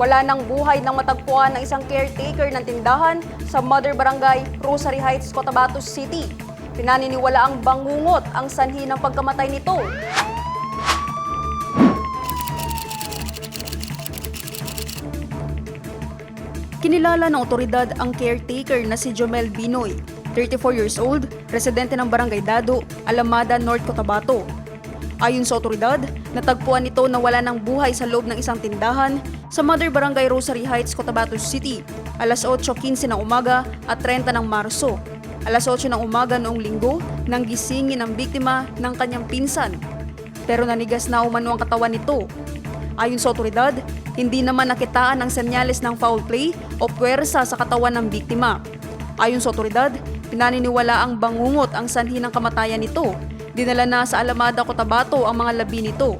Wala nang buhay nang matagpuan ng isang caretaker ng tindahan sa Mother Barangay, Rosary Heights, Cotabato City. Pinaniniwala ang bangungot ang sanhi ng pagkamatay nito. Kinilala ng otoridad ang caretaker na si Jomel Binoy, 34 years old, residente ng Barangay Dado, Alamada, North Cotabato. Ayon sa otoridad, natagpuan nito na wala ng buhay sa loob ng isang tindahan sa Mother Barangay Rosary Heights, Cotabato City, alas 8.15 ng umaga at 30 ng Marso. Alas 8 ng umaga noong linggo nang gisingin ang biktima ng kanyang pinsan. Pero nanigas na umano ang katawan nito Ayon sa otoridad, hindi naman nakitaan ang senyales ng foul play o puwersa sa katawan ng biktima. Ayon sa otoridad, pinaniniwala ang bangungot ang sanhi ng kamatayan nito. Dinala na sa Alamada, Cotabato ang mga labi nito.